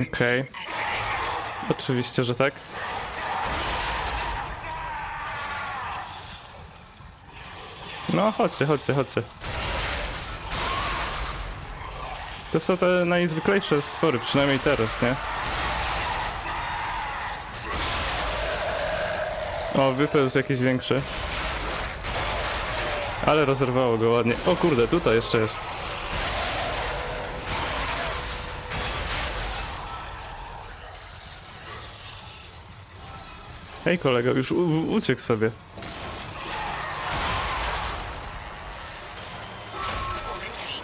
Okej. Oczywiście, że tak. No, chodźcie, chodźcie, chodźcie. To są te najzwyklejsze stwory, przynajmniej teraz, nie? O, wypełz jakiś większy. Ale rozerwało go ładnie. O kurde, tutaj jeszcze jest. Hej kolego, już uciekł sobie.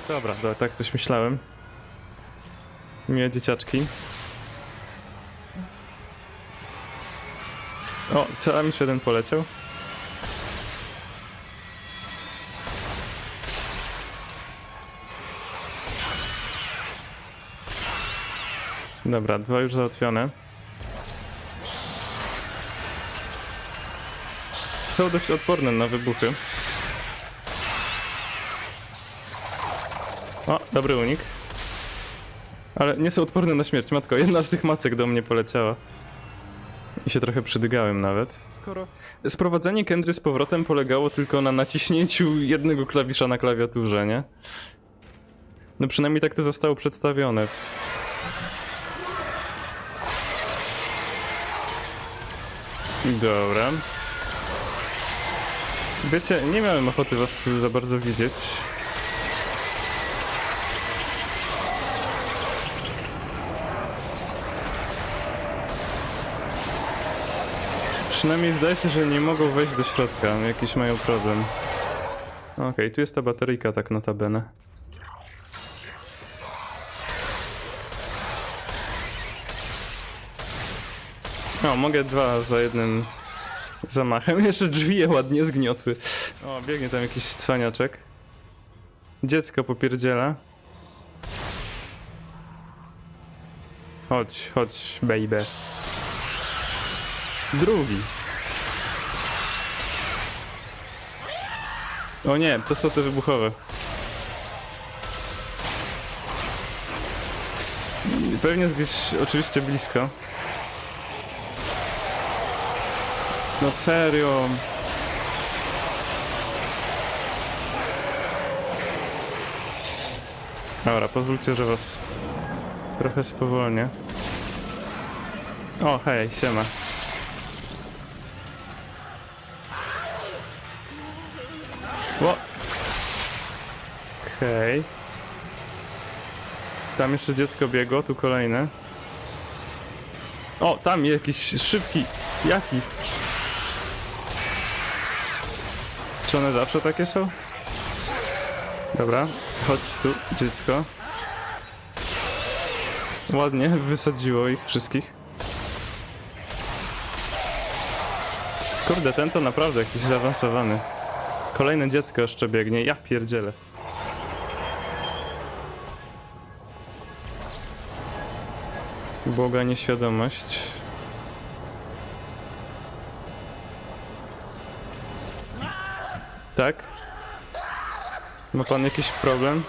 Dobra, dobra, tak coś myślałem. Miłe dzieciaczki. O, co, a mi jeden poleciał? Dobra, dwa już załatwione. Są dość odporne na wybuchy. O, dobry unik. Ale nie są odporne na śmierć, matko. Jedna z tych macek do mnie poleciała. I się trochę przydygałem nawet. Skoro sprowadzenie Kendry z powrotem polegało tylko na naciśnięciu jednego klawisza na klawiaturze, nie? No przynajmniej tak to zostało przedstawione. Dobra. Wiecie, nie miałem ochoty was tu za bardzo widzieć. Przynajmniej zdaje się, że nie mogą wejść do środka. Jakiś mają problem. Okej, tu jest ta bateryjka tak notabene. O, mogę dwa za jednym zamachem. Jeszcze drzwi je ładnie zgniotły. O, biegnie tam jakiś cwaniaczek. Dziecko popierdziela. Chodź, chodź, baby. Drugi. O nie, to są te wybuchowe. Pewnie jest gdzieś oczywiście blisko. No serio. Dobra, pozwólcie, że was trochę spowolnię. O, hej, siema. Ło. Okej. Tam jeszcze dziecko biegło, tu kolejne. O, tam jakiś szybki. Jaki? Czy one zawsze takie są? Dobra, chodź tu, dziecko. Ładnie, wysadziło ich wszystkich. Kurde, ten to naprawdę jakiś zaawansowany. Kolejne dziecko jeszcze biegnie, ja pierdzielę. Boga nieświadomość. Tak? Ma pan jakiś problem?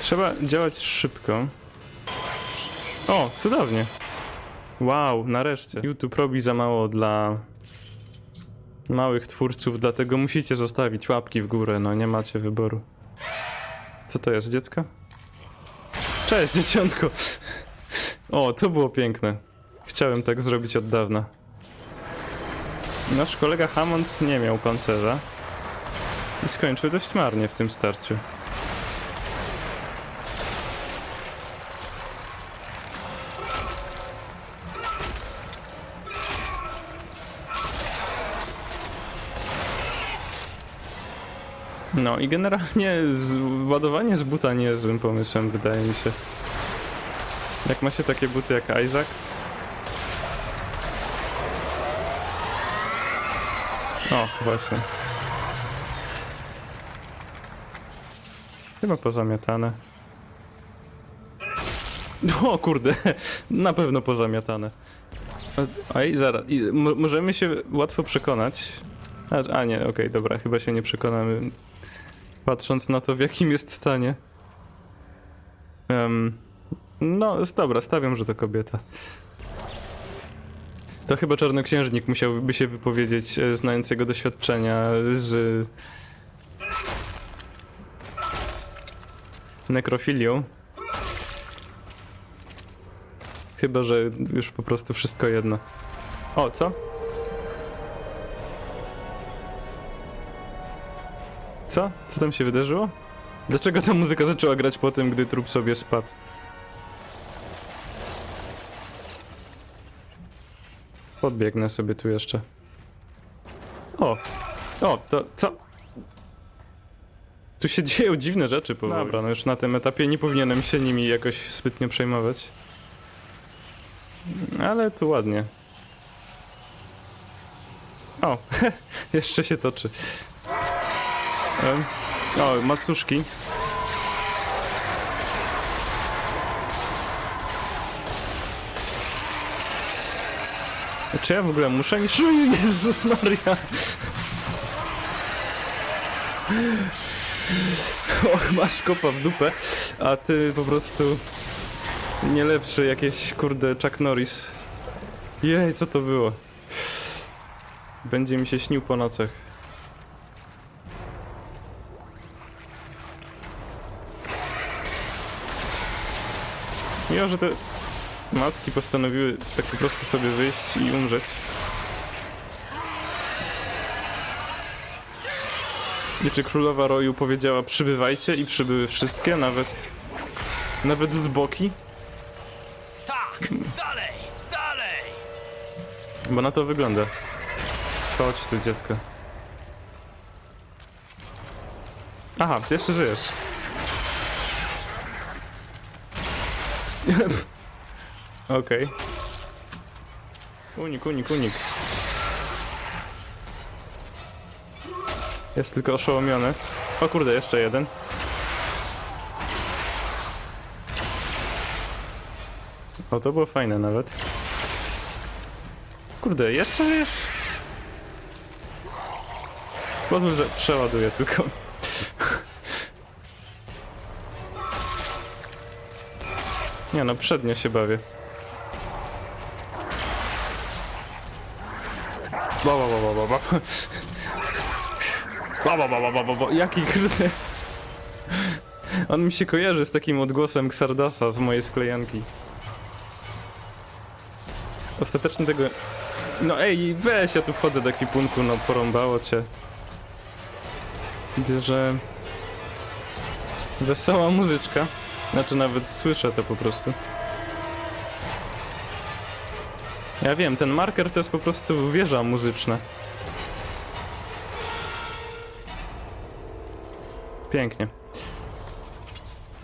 Trzeba działać szybko. O, cudownie. Wow, nareszcie. YouTube robi za mało dla małych twórców, dlatego musicie zostawić łapki w górę, no nie macie wyboru. Co to jest, dziecko? Cześć, dzieciątko! O, to było piękne. Chciałem tak zrobić od dawna. Nasz kolega Hammond nie miał pancerza i skończył dość marnie w tym starciu. No i generalnie z, ładowanie z buta nie jest złym pomysłem, wydaje mi się. Jak ma się takie buty jak Isaac. O, właśnie. Chyba pozamiatane. O kurde, na pewno pozamiatane. Ej, zaraz, możemy się łatwo przekonać, A, nie, okej, dobra, chyba się nie przekonamy. Patrząc na to, w jakim jest stanie. Em, no, dobra, stawiam, że to kobieta. To chyba czarnoksiężnik musiałby się wypowiedzieć, e, znając jego doświadczenia z nekrofilią. Chyba, że już po prostu wszystko jedno. O, co? Co? Co tam się wydarzyło? Dlaczego ta muzyka zaczęła grać po tym, gdy trup sobie spadł? Podbiegnę sobie tu jeszcze. O! O, to co? Tu się dzieją dziwne rzeczy powoli. Dobra, no już na tym etapie nie powinienem się nimi jakoś zbytnio przejmować. Ale tu ładnie. O, jeszcze się toczy. O, macuszki. Czy ja w ogóle muszę? Jezus Maria! Och, masz kopa w dupę, a ty po prostu nie lepszy, jakieś kurde Chuck Norris. Jej, co to było? Będzie mi się śnił po nocach. Mimo, że te macki postanowiły tak po prostu sobie wyjść i umrzeć. I czy królowa roju powiedziała przybywajcie i przybyły wszystkie, nawet nawet z boki? Tak! Dalej! Dalej! Bo na to wygląda. Chodź tu dziecko. Aha, jeszcze żyjesz. Okej. Unik, unik, unik. Jest tylko oszołomiony. O kurde, jeszcze jeden. O, to było fajne nawet. Kurde, jeszcze wiesz? Pozwól, że przeładuję tylko. Nie no, przednio się bawię. Ba, ba, ba, ba, ba, ba. Ba, ba, ba, ba, ba, ba. Jaki kurde... On mi się kojarzy z takim odgłosem Xardasa z mojej sklejanki. Ostatecznie tego... No ej, weź, ja tu wchodzę do ekwipunku, no porąbało cię. Widzę, że... Wesoła muzyczka. Znaczy nawet słyszę to po prostu. Ja wiem, ten marker to jest po prostu wieża muzyczna. Pięknie.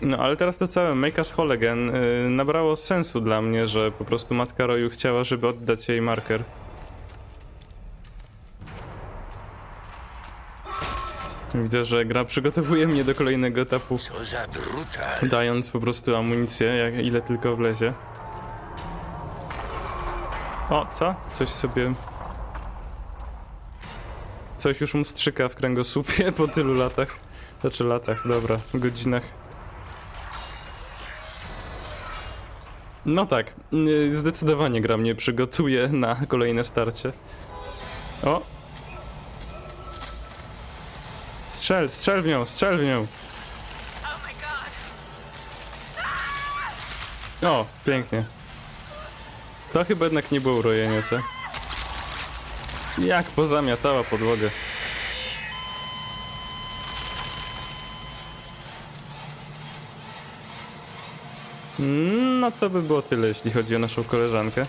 No ale teraz to całe Make Us Whole Again yy, nabrało sensu dla mnie, że po prostu Matka Roju chciała, żeby oddać jej marker. Widzę, że gra przygotowuje mnie do kolejnego etapu, Co za brutal! dając po prostu amunicję, jak, ile tylko wlezie. O, co? Coś sobie... Coś już mu strzyka w kręgosłupie po tylu latach. Znaczy latach, dobra, godzinach. No tak, yy, zdecydowanie gra mnie przygotuje na kolejne starcie. O! Strzel, strzel w nią, strzel w nią! O, pięknie. To chyba jednak nie było urojenie, co? Jak pozamiatała podłogę. Mm, No to by było tyle, jeśli chodzi o naszą koleżankę.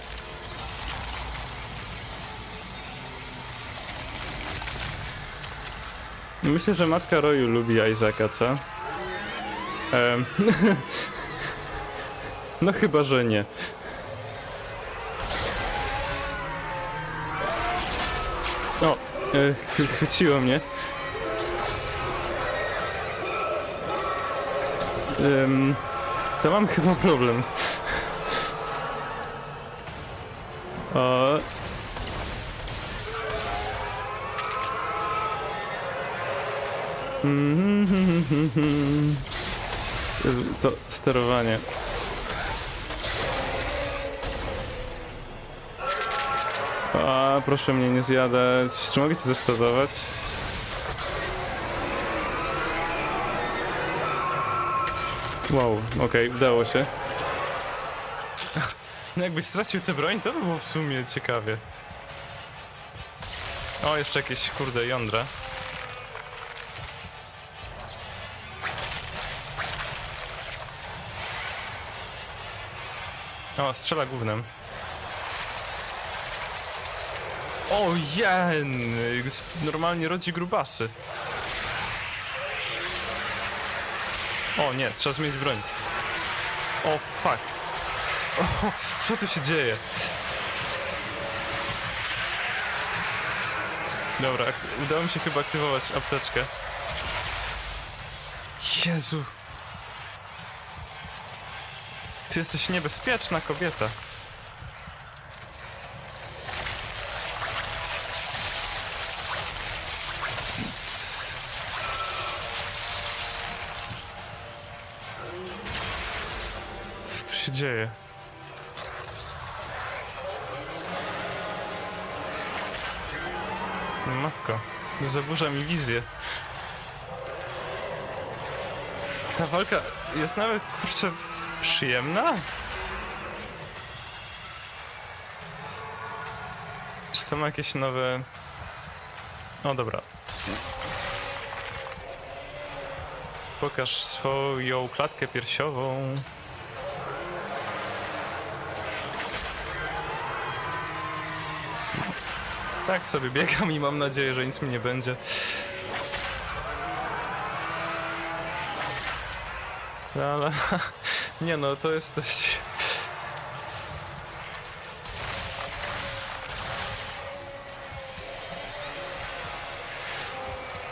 Myślę, że matka Roju lubi Isaaca, co? Em. no chyba, że nie. O, e, chwy- chwyciło mnie. Em, to mam chyba problem. O. Jezu, To sterowanie. A, proszę mnie nie zjadać. Czy mogę cię zestazować? Wow, okej, udało się. No jakbyś stracił tę broń, to by było w sumie ciekawie. O, jeszcze jakieś kurde jądra. O, strzela głównym. O, jen! Normalnie rodzi grubasy. O nie, trzeba zmienić broń. O, fuck. O, co tu się dzieje? Dobra, udało mi się chyba aktywować apteczkę. Jezu. Ty jesteś niebezpieczna kobieta. Co tu się dzieje? Matko, zaburza mi wizję. Ta walka jest nawet, kurczę, przyjemna? Czy to ma jakieś nowe... O, dobra. Pokaż swoją klatkę piersiową. Tak sobie biegam i mam nadzieję, że nic mi nie będzie. No, ale nie no, to jest dość...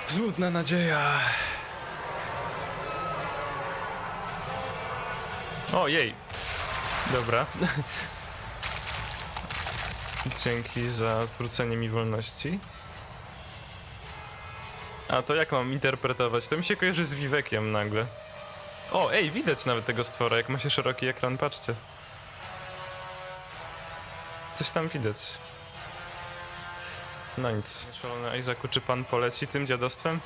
Złudna nadzieja. Ojej. Dobra. Dzięki za zwrócenie mi wolności. A to jak mam interpretować? To mi się kojarzy z Wiwekiem nagle. O, ej, widać nawet tego stwora, jak ma się szeroki ekran, patrzcie. Coś tam widać. No nic. Szalony Isaacu, czy pan poleci tym dziadostwem?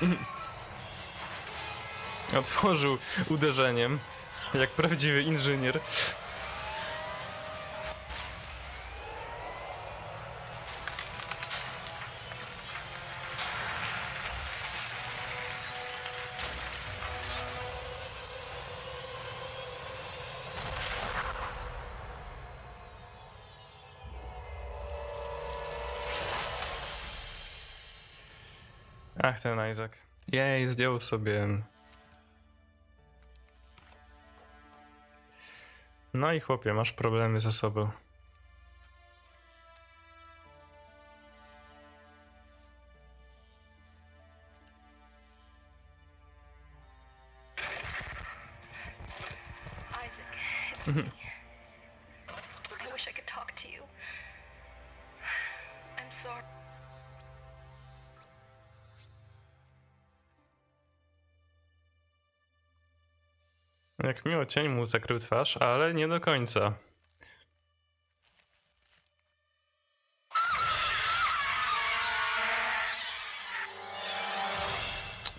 Otworzył uderzeniem, jak prawdziwy inżynier. Ach, ten Isaac. Jej, zdjął sobie. No i chłopie, masz problemy ze sobą. Isaac, Jak miło cień mu zakrył twarz, ale nie do końca.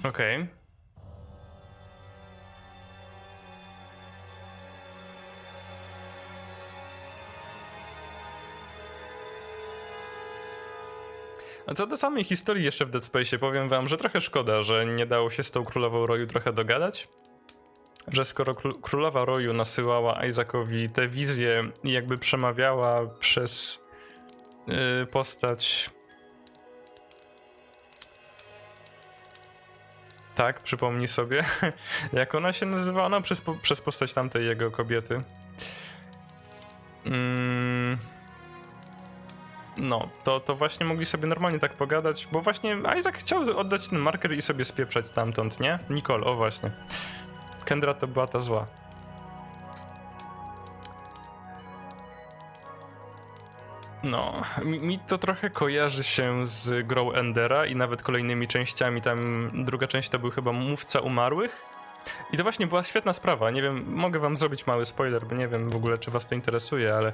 Okej. A co do samej historii jeszcze w Dead Space, powiem wam, że trochę szkoda, że nie dało się z tą królową roju trochę dogadać że skoro kró- królowa roju nasyłała Isaacowi te wizje i jakby przemawiała przez yy, postać. Tak, przypomnij sobie, jak ona się nazywała? No, przez, przez postać tamtej jego kobiety. Mm. No, to, to właśnie mogli sobie normalnie tak pogadać, bo właśnie Isaac chciał oddać ten marker i sobie spieprzać stamtąd, nie? Nicole, o właśnie. Kendra to była ta zła. No, mi, to trochę kojarzy się z grą Endera i nawet kolejnymi częściami. Tam druga część to był chyba Mówca Umarłych. I to właśnie była świetna sprawa. Nie wiem, mogę wam zrobić mały spoiler, bo nie wiem w ogóle, czy was to interesuje, ale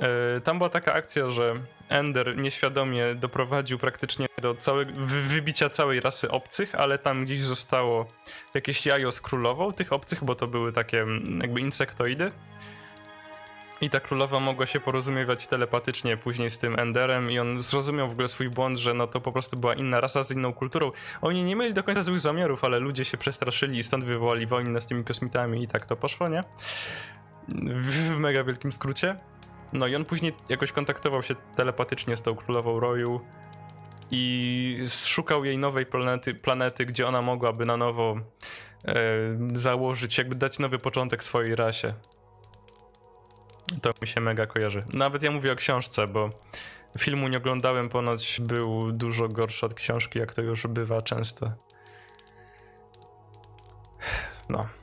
e, tam była taka akcja, że Ender nieświadomie doprowadził praktycznie do całego, wy- wybicia całej rasy obcych, ale tam gdzieś zostało jakieś jajo z królową tych obcych, bo to były takie mm, jakby insektoidy. I ta królowa mogła się porozumiewać telepatycznie później z tym Enderem i on zrozumiał w ogóle swój błąd, że no to po prostu była inna rasa z inną kulturą. Oni nie mieli do końca złych zamiarów, ale ludzie się przestraszyli i stąd wywołali wojnę z tymi kosmitami i tak to poszło, nie? W, w mega wielkim skrócie. No i on później jakoś kontaktował się telepatycznie z tą królową Roju i szukał jej nowej planety, planety gdzie ona mogłaby na nowo e, założyć, jakby dać nowy początek swojej rasie. To mi się mega kojarzy. Nawet ja mówię o książce, bo filmu nie oglądałem, ponoć był dużo gorszy od książki, jak to już bywa często. No.